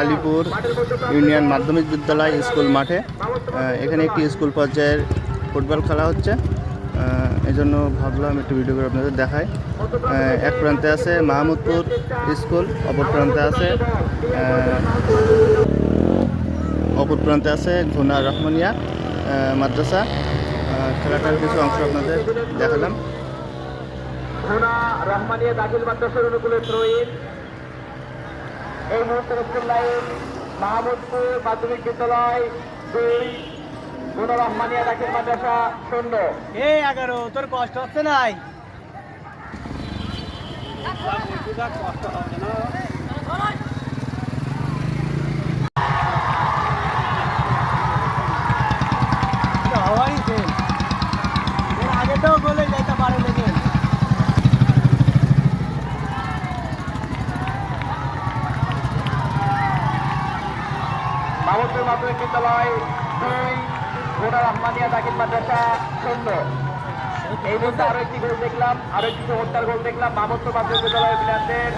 Alipur union মাধ্যমিক বিদ্যালয় school মাঠে। এখানে একটি স্কুল পর্যায়ের ফুটবল খেলা হচ্ছে। এই জন্য ভাবলাম একটু ভিডিও করে আপনাদের দেখাই। এক প্রান্তে আছে মাহমুদপুর স্কুল, অপর প্রান্তে আছে অপর প্রান্তে আছে ঘুনা রহমানিয়া মাদ্রাসা। খেলাটার কিছু অংশ আপনাদের দেখালাম। ঘোনা রহমানিয়া দাখিল মাদ্রাসার অনুকূলে এই মুহূর্তে স্কুল লাইন মাহমুদপুর মাধ্যমিক বিদ্যালয় দুই ঘোনা রহমানিয়া দাখিল মাদ্রাসা শূন্য। এ এগারো তোর কষ্ট হচ্ছে নাই? হওয়ারই মাহমুদপুর মাধ্যমিক বিদ্যালয় দুই, গোটা রহমানিয়া দাকিল মাদ্রাসা শূন্য। এই মধ্যে আরও একটি গোল দেখলাম, আরও একটি চমৎকার গোল দেখলাম। মামত্ব মাধ্যমিক বিদ্যালয়ের প্লেয়ারদের